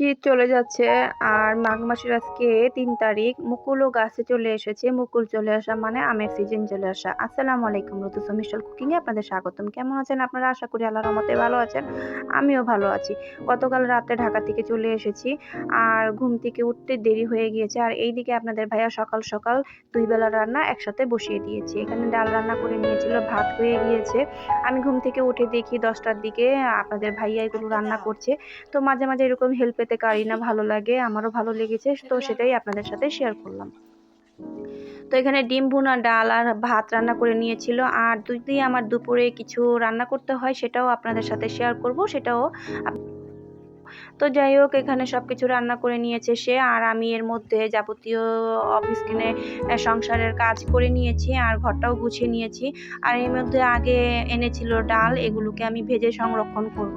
শীত চলে যাচ্ছে। আর মাঘ মাসের আজকে তিন তারিখ। মুকুলও গাছে চলে এসেছে। মুকুল চলে আসা মানে আমের সিজন চলে আসা। আসসালামু আলাইকুম রতুসা মিশাল কুকিংয়ে আপনাদের স্বাগতম। কেমন আছেন আপনারা? আশা করি আল্লাহর রহমতে ভালো আছেন। আমিও ভালো আছি। গতকাল রাতে ঢাকা থেকে চলে এসেছি। আর ঘুম থেকে উঠতে দেরি হয়ে গিয়েছে। আর এই দিকে আপনাদের ভাইয়া সকাল সকাল দুই বেলা রান্না একসাথে বসিয়ে দিয়েছি। এখানে ডাল রান্না করে নিয়েছিল, ভাত হয়ে গিয়েছে। আমি ঘুম থেকে উঠে দেখি দশটার দিকে আপনাদের ভাইয়া এগুলো রান্না করছে। তো মাঝে মাঝে এরকম হেল্প পেতে কারি না, ভালো লাগে, আমারও ভালো লেগেছে, তো সেটাই আপনাদের সাথে শেয়ার করলাম। তো এখানে ডিম ভুনা ডাল আর ভাত রান্না করে নিয়েছিল, আর যদি আমার দুপুরে কিছু রান্না করতে হয় সেটাও আপনাদের সাথে শেয়ার করব, সেটাও তো যাই হোক, এখানে সব কিছু রান্না করে নিয়েছে সে, আর আমি এর মধ্যে যাবতীয় অফিস কিনে সংসারের কাজ করে নিয়েছি, আর ঘরটাও গুছিয়ে নিয়েছি। আর এর মধ্যে আগে এনেছিল ডাল, এগুলোকে আমি ভেজে সংরক্ষণ করব।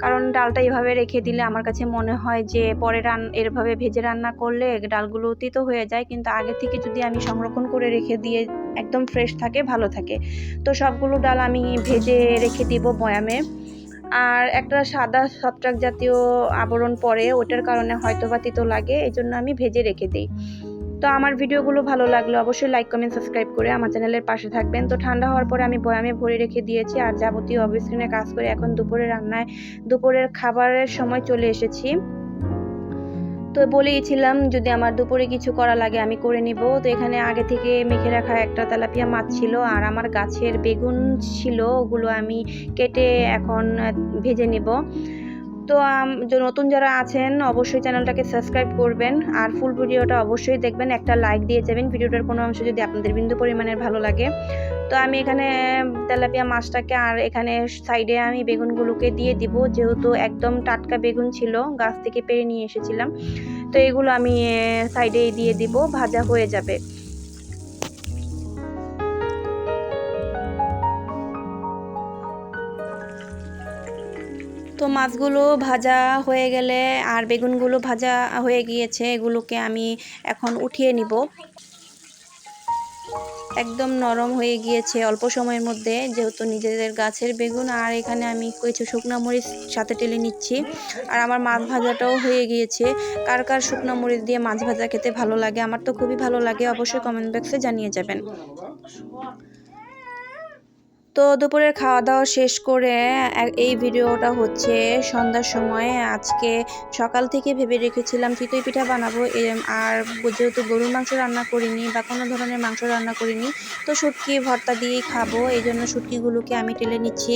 কারণ ডালটা এভাবে রেখে দিলে আমার কাছে মনে হয় যে পরে রান এরভাবে ভেজে রান্না করলে ডালগুলো অতীত হয়ে যায়। কিন্তু আগে থেকে যদি আমি সংরক্ষণ করে রেখে দিয়ে একদম ফ্রেশ থাকে, ভালো থাকে। তো সবগুলো ডাল আমি ভেজে রেখে দিব বয়ামে আর একটা সাদা ছত্রাক জাতীয় আবরণ পরে, ওটার কারণে হয়তো বা তিতো লাগে এই জন্য আমি ভেজে রেখে দিই। তো আমার ভিডিওগুলো ভালো লাগলে অবশ্যই লাইক কমেন্ট সাবস্ক্রাইব করে আমার চ্যানেলের পাশে থাকবেন। তো ঠান্ডা হওয়ার পরে আমি বয়ামে ভরে রেখে দিয়েছি আর যাবতীয় অবস্ক্রিনে কাজ করে এখন দুপুরে রান্নায়, দুপুরের খাবারের সময় চলে এসেছি। তো বলেইছিলাম যদি আমার দুপুরে কিছু করা লাগে আমি করে নিব। তো এখানে আগে থেকে মেখে রাখা একটা তেলাপিয়া মাছ ছিল আর আমার গাছের বেগুন ছিল, ওগুলো আমি কেটে এখন ভেজে নিব। তো নতুন যারা আছেন, অবশ্যই চ্যানেলটাকে সাবস্ক্রাইব করবেন। আর ফুল ভিডিওটা অবশ্যই দেখবেন, একটা লাইক দিয়ে যাবেন। ভিডিওটার কোনো অংশ যদি আপনাদের বিন্দু পরিমাণের ভালো লাগে। তো, আমি এখানে তেলাপিয়া মাছটাকে, আর এখানে সাইডে আমি বেগুনগুলোকে দিয়ে দিব। যেহেতু একদম টাটকা বেগুন ছিল, গাছ থেকে পেরে নিয়ে এসেছিলাম। তো, এগুলো আমি সাইডে দিয়ে দিব, ভাজা হয়ে যাবে। তো মাছগুলো ভাজা হয়ে গেলে আর বেগুনগুলো ভাজা হয়ে গিয়েছে, এগুলোকে আমি এখন উঠিয়ে নিব। একদম নরম হয়ে গিয়েছে অল্প সময়ের মধ্যে, যেহেতু নিজেদের গাছের বেগুন, আর এখানে আমি কিছু শুকনো মরিচ সাথে টেলে নিচ্ছি। আর আমার মাছ ভাজাটাও হয়ে গিয়েছে। কার কার শুকনো মরিচ দিয়ে মাছ ভাজা খেতে ভালো লাগে, আমার তো খুবই ভালো লাগে, অবশ্যই কমেন্ট বক্সে জানিয়ে যাবেন। তো দুপুরের খাওয়া দাওয়া শেষ করে এই ভিডিওটা হচ্ছে সন্ধ্যার সময়। আজকে সকাল থেকে ভেবে রেখেছিলাম চিতই পিঠা বানাবো আর যেহেতু গরুর মাংস রান্না করিনি বা কোনো ধরনের মাংস রান্না করিনি, তো শুটকি, ভর্তা দিয়েই খাব। এই জন্য শুটকিগুলোকে আমি টেলে নিচ্ছি।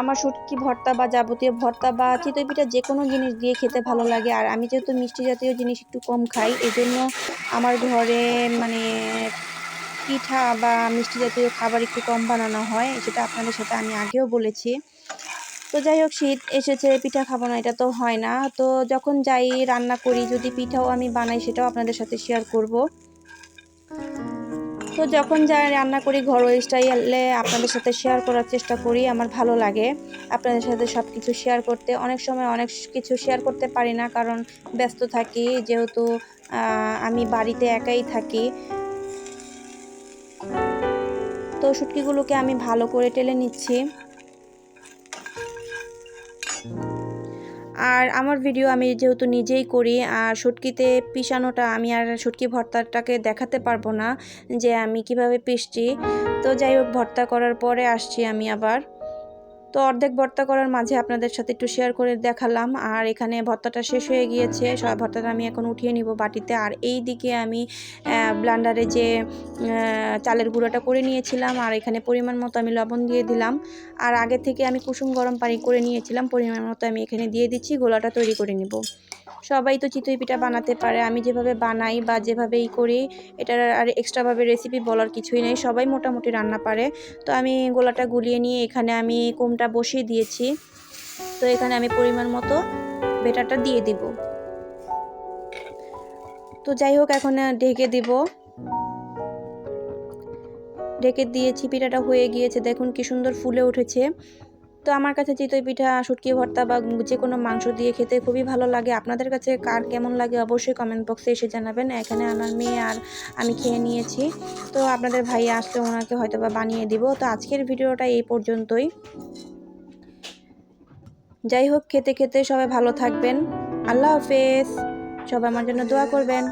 আমার শুটকি, ভর্তা বা যাবতীয় ভর্তা বা চিতই পিঠা যে কোনো জিনিস দিয়ে খেতে ভালো লাগে। আর আমি যেহেতু মিষ্টি জাতীয় জিনিস একটু কম খাই এই জন্য আমার ঘরে মানে পিঠা বা মিষ্টি জাতীয় খাবার একটু কম বানানো হয়, সেটা আপনাদের সাথে আমি আগেও বলেছি। তো যাই হোক, শীত এসেছে, পিঠা খাব না, এটা তো হয় না। তো যখন যাই রান্না করি, যদি পিঠাও আমি বানাই, সেটাও আপনাদের সাথে শেয়ার করব। তো যখন যাই রান্না করি, ঘরোয়া স্টাইলে আপনাদের সাথে শেয়ার করার চেষ্টা করি, আমার ভালো লাগে। আপনাদের সাথে সব কিছু শেয়ার করতে, অনেক সময় অনেক কিছু শেয়ার করতে পারি না, কারণ ব্যস্ত থাকি। যেহেতু আমি বাড়িতে একাই থাকি তো শুটকিগুলোকে আমি ভালো করে টেলে নিচ্ছি। আর আমার ভিডিও আমি যেহেতু নিজেই করি, আর শুটকিতে পিষানোটা, আমি আর শুটকি ভর্তাটাকে দেখাতে পারব না যে আমি কীভাবে পিসছি তো যাই হোক, ভর্তা করার পরে আসছি আমি আবার। তো অর্ধেক ভর্তা করার মাঝে আপনাদের সাথে একটু শেয়ার করে দেখালাম। আর এখানে ভর্তাটা শেষ হয়ে গিয়েছে। সব ভর্তাটা আমি এখন উঠিয়ে নিব বাটিতে। আর এই দিকে আমি ব্লান্ডারে যে চালের গুঁড়োটা করে নিয়েছিলাম। আর এখানে পরিমাণ মতো আমি লবণ দিয়ে দিলাম। আর আগে থেকে আমি কুসুম গরম পানি করে নিয়েছিলাম। পরিমাণ মতো আমি এখানে দিয়ে দিচ্ছি। গোলাটা তৈরি করে নিব। সবাই তো চিতই পিঠা বানাতে পারে। আমি যেভাবে বানাই বা যেভাবেই করি, এটার আর এক্সট্রাভাবে রেসিপি বলার কিছুই নেই। সবাই মোটামুটি রান্না পারে। তো আমি গোলাটা গুলিয়ে নিয়ে এখানে আমি কুমটা বসিয়ে দিয়েছি। তো এখানে আমি পরিমাণ মতো বেটারটা দিয়ে দিব। তো যাই হোক, এখন ঢেকে দিব। ঢেকে দিয়েছি, পিঠাটা হয়ে গিয়েছে। দেখুন কি সুন্দর ফুলে উঠেছে। তো আমার কাছে চিতই পিঠা, শুটকি ভর্তা বা যে কোনো মাংস দিয়ে খেতে খুবই ভালো লাগে। আপনাদের কাছে কার কেমন লাগে অবশ্যই কমেন্ট বক্সে এসে জানাবেন। এখানে আমার মেয়ে আর আমি খেয়ে নিয়েছি। তো আপনাদের ভাই আসলে ওনাকে হয়তো বা বানিয়ে দিব। তো আজকের ভিডিওটা এই পর্যন্তই। যাই হোক, খেতে খেতে সবাই ভালো থাকবেন। আল্লাহ হাফেজ। সবাই আমার জন্য দোয়া করবেন।